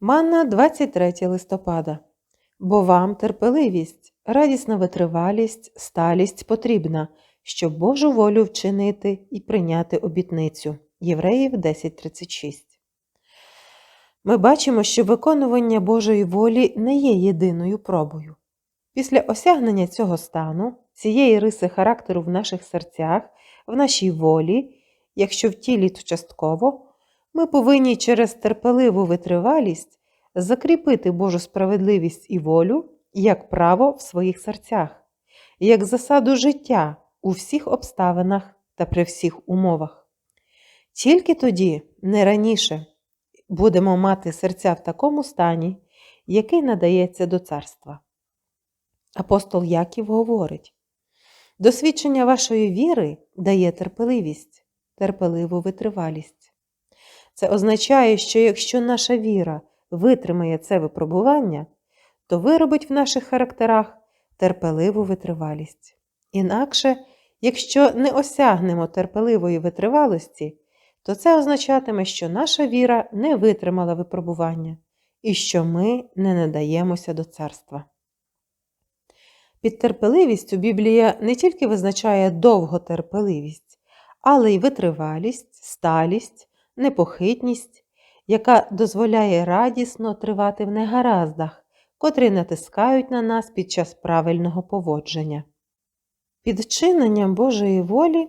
Манна 23 листопада. Бо вам терпеливість, радісна витривалість, сталість потрібна, щоб Божу волю вчинити і прийняти обітницю. Євреїв 10.36. Ми бачимо, що виконування Божої волі не є єдиною пробою. Після осягнення цього стану, цієї риси характеру в наших серцях, в нашій волі, якщо в тілі, то частково, ми повинні через терпеливу витривалість закріпити Божу справедливість і волю як право в своїх серцях, як засаду життя у всіх обставинах та при всіх умовах. Тільки тоді, не раніше, будемо мати серця в такому стані, який надається до царства. Апостол Яків говорить: досвідчення вашої віри дає терпеливість, терпеливу витривалість. Це означає, що якщо наша віра витримає це випробування, то виробить в наших характерах терпеливу витривалість. Інакше, якщо не осягнемо терпеливої витривалості, то це означатиме, що наша віра не витримала випробування і що ми не надаємося до царства. Під терпеливістю Біблія не тільки визначає довготерпеливість, але й витривалість, сталість, непохитність, яка дозволяє радісно тривати в негараздах, котрі натискають на нас під час правильного поводження. Під чиненням Божої волі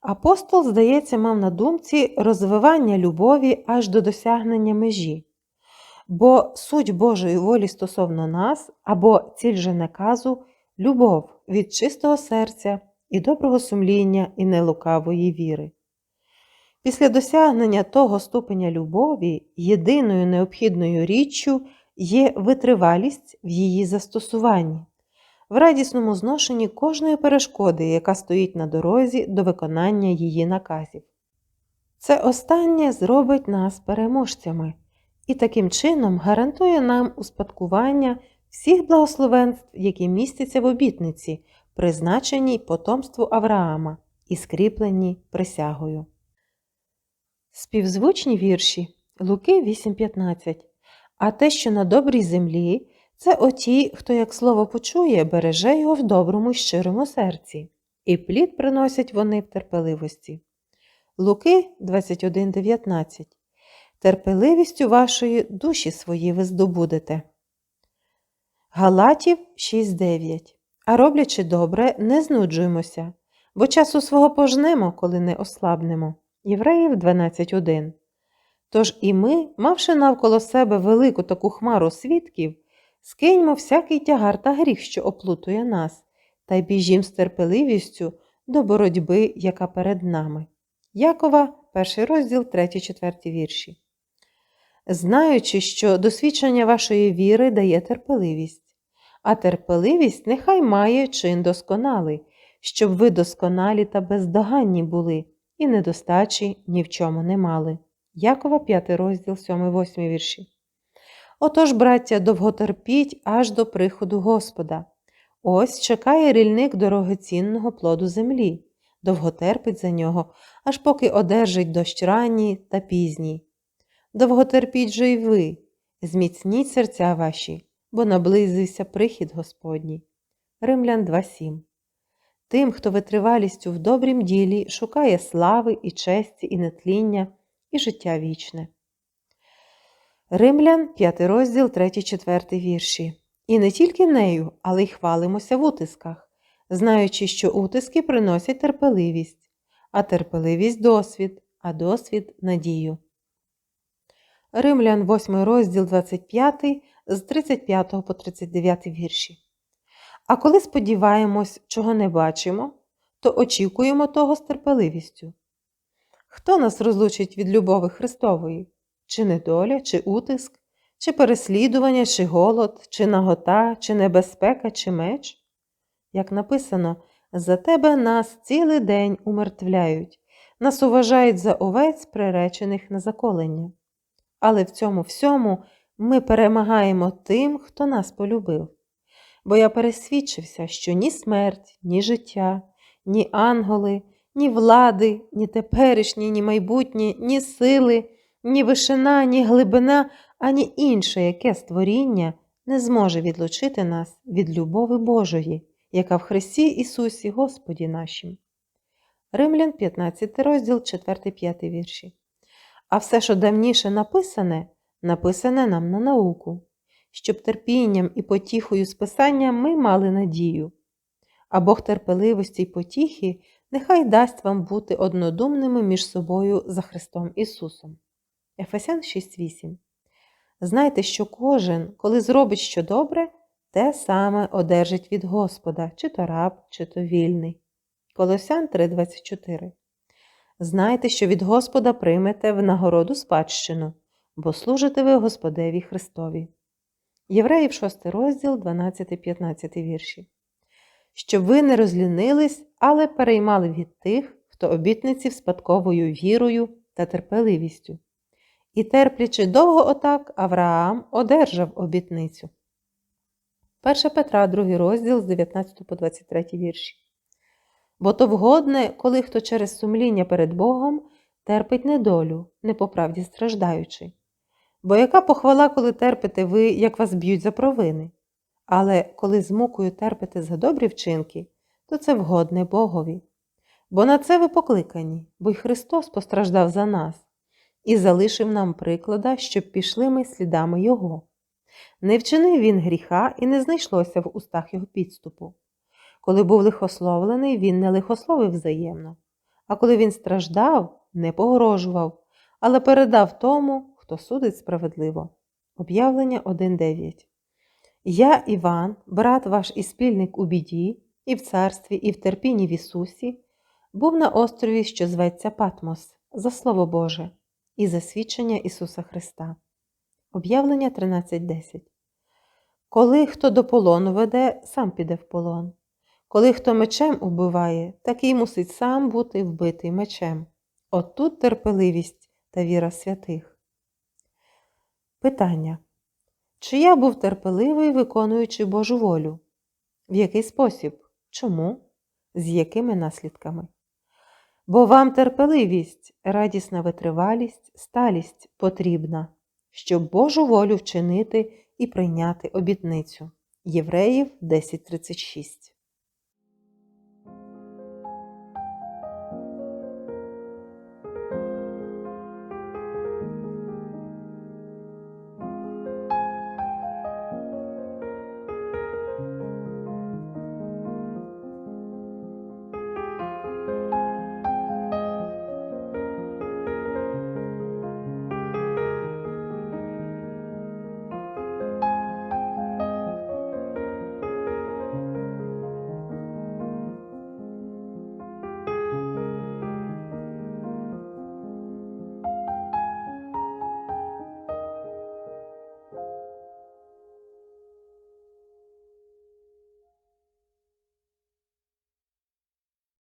апостол, здається, мав на думці розвивання любові аж до досягнення межі, бо суть Божої волі стосовно нас або ціль же наказу любов від чистого серця і доброго сумління і нелукавої віри. Після досягнення того ступеня любові єдиною необхідною річчю є витривалість в її застосуванні, в радісному зношенні кожної перешкоди, яка стоїть на дорозі до виконання її наказів. Це останнє зробить нас переможцями і таким чином гарантує нам успадкування всіх благословенств, які містяться в обітниці, призначеній потомству Авраама і скріплені присягою. Співзвучні вірші Луки 8.15. А те, що на добрій землі, це оті, хто, як слово почує, береже його в доброму й щирому серці, і плід приносять вони в терпеливості. Луки 21.19. Терпеливістю вашої душі свої ви здобудете. Галатів 6.9. А роблячи добре, не знуджуймося, бо часу свого пожнемо, коли не ослабнемо. Євреїв 12.1. Тож і ми, мавши навколо себе велику таку хмару свідків, скиньмо всякий тягар та гріх, що оплутує нас, та й біжім з терпеливістю до боротьби, яка перед нами. Якова, перший розділ, 3-4 вірші. Знаючи, що досвідчення вашої віри дає терпеливість, а терпеливість нехай має чин досконалий, щоб ви досконалі та бездоганні були і недостачі ні в чому не мали. Якова, 5 розділ, 7-8 вірші. Отож, браття, довготерпіть аж до приходу Господа. Ось чекає рільник дорогоцінного плоду землі, довготерпить за нього, аж поки одержить дощ ранній та пізній. Довготерпіть же й ви, зміцніть серця ваші, бо наблизився прихід Господній. Римлян 2.7 Тим, хто витривалістю в добрім ділі шукає слави і честі, і нетління, і життя вічне. Римлян, 5 розділ, 3-4 вірші. І не тільки нею, але й хвалимося в утисках, знаючи, що утиски приносять терпеливість, а терпеливість досвід, а досвід надію. Римлян, 8 розділ 25 з 35 по 39 вірші. А коли сподіваємось, чого не бачимо, то очікуємо того з терпеливістю. Хто нас розлучить від любови Христової? Чи недоля, чи утиск, чи переслідування, чи голод, чи нагота, чи небезпека, чи меч? Як написано, за тебе нас цілий день умертвляють, нас уважають за овець, приречених на заколення. Але в цьому всьому ми перемагаємо тим, хто нас полюбив бо я пересвідчився, що ні смерть, ні життя, ні ангели, ні влади, ні теперішні, ні майбутні, ні сили, ні вишина, ні глибина, ані інше яке створіння не зможе відлучити нас від любови Божої, яка в Христі Ісусі Господі нашим. Римлян 15 розділ 4-5 вірші. А все, що давніше написане, написане нам на науку, щоб терпінням і потіхою з писання ми мали надію. А Бог терпеливості й потіхи нехай дасть вам бути однодумними між собою за Христом Ісусом. Ефесян 6.8 Знайте, що кожен, коли зробить що добре, те саме одержить від Господа, чи то раб, чи то вільний. Колосян 3.24 Знайте, що від Господа приймете в нагороду спадщину, бо служите ви Господеві Христові. Євреїв 6 розділ 12-15 вірші. Щоб ви не розлінились, але переймали від тих, хто обітниці спадковою вірою та терпеливістю. І терплячи довго отак, Авраам одержав обітницю. 1 Петра, 2 розділ з 19 по 23 вірші. Бо то вгодне, коли хто через сумління перед Богом терпить недолю, не по правді страждаючи. Бо яка похвала, коли терпите ви, як вас б'ють за провини? Але коли з мукою терпите за добрі вчинки, то це вгодне Богові. Бо на це ви покликані, бо й Христос постраждав за нас і залишив нам приклада, щоб пішли ми слідами Його. Не вчинив він гріха і не знайшлося в устах його підступу. Коли був лихословлений, він не лихословив взаємно, а коли він страждав, не погрожував, але передав тому, хто судить справедливо. Об'явлення 1.9 Я, Іван, брат ваш і спільник у біді, і в царстві, і в терпінні в Ісусі, був на острові, що зветься Патмос, за Слово Боже, і за свідчення Ісуса Христа. Об'явлення 13.10 Коли хто до полону веде, сам піде в полон. Коли хто мечем убиває, такий мусить сам бути вбитий мечем. Отут терпеливість та віра святих. Питання. Чи я був терпеливий, виконуючи Божу волю? В який спосіб? Чому? З якими наслідками? Бо вам терпеливість, радісна витривалість, сталість потрібна, щоб Божу волю вчинити і прийняти обітницю. Євреїв 10.36